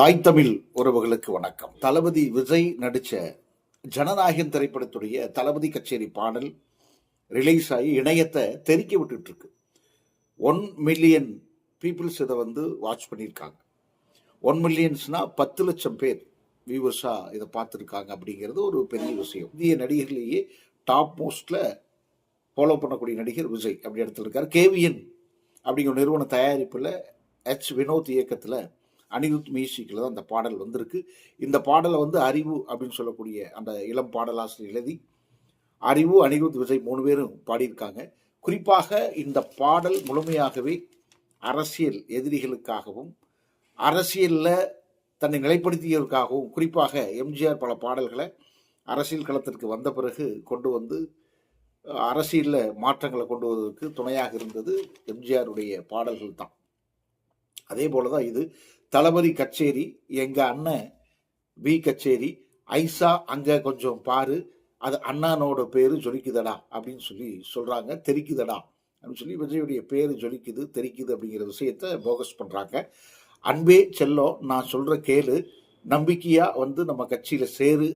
தாய் தமிழ் உறவுகளுக்கு வணக்கம். தளபதி விஜய் நடித்த ஜனநாயகன் திரைப்படத்துடைய தளபதி கச்சேரி பாடல் ரிலீஸ் ஆகி இணையத்தை தெறிக்க விட்டுட்டு இருக்கு ஒன் மில்லியன் பீப்புள்ஸ் இதை வந்து வாட்ச் பண்ணியிருக்காங்க. ஒன் மில்லியன்ஸ்னா பத்து லட்சம் பேர் வியூவர்ஸா இதை பார்த்துருக்காங்க அப்படிங்கிறது ஒரு பெரிய விஷயம். இந்திய நடிகர்லேயே டாப் மோஸ்ட்ல ஃபாலோ பண்ணக்கூடிய நடிகர் விஜய் அப்படி எடுத்துருக்கார். கேவிஎன் அப்படிங்கிற நிறுவன தயாரிப்பில் ஹெச் வினோத் இயக்கத்தில் அனிருத் மியூசிக்கில் தான் அந்த பாடல் வந்திருக்கு. இந்த பாடலை வந்து அறிவு அப்படின்னு சொல்லக்கூடிய அந்த இளம் பாடலாசிரியர் எழுதி அறிவு அனிருத் விஜய் மூணு பேரும் பாடியிருக்காங்க. குறிப்பாக இந்த பாடல் முழுமையாகவே அரசியல் எதிரிகளுக்காகவும் அரசியலில் தன்னை நிலைப்படுத்தியதற்காகவும் குறிப்பாக எம்ஜிஆர் பல பாடல்களை அரசியல் களத்திற்கு வந்த பிறகு கொண்டு வந்து அரசியலில் மாற்றங்களை கொண்டு வருவதற்கு துணையாக இருந்தது எம்ஜிஆருடைய பாடல்கள் தான். அதே போல தான் இது தளபதி கச்சேரி எங்கள் அண்ணன் பி கச்சேரி ஐசா அங்கே கொஞ்சம் பாரு அது அண்ணானோட பேரு ஜொலிக்குதடா அப்படின்னு சொல்லி சொல்கிறாங்க தெரிக்குதடா அப்படின்னு சொல்லி விஜயுடைய பேரு ஜொலிக்குது தெரிக்குது அப்படிங்கிற விஷயத்த போகஸ் பண்ணுறாங்க அன்பே செல்லம் நான் சொல்கிற கேளு நம்பிக்கையாக வந்து நம்ம கட்சியில் சேரு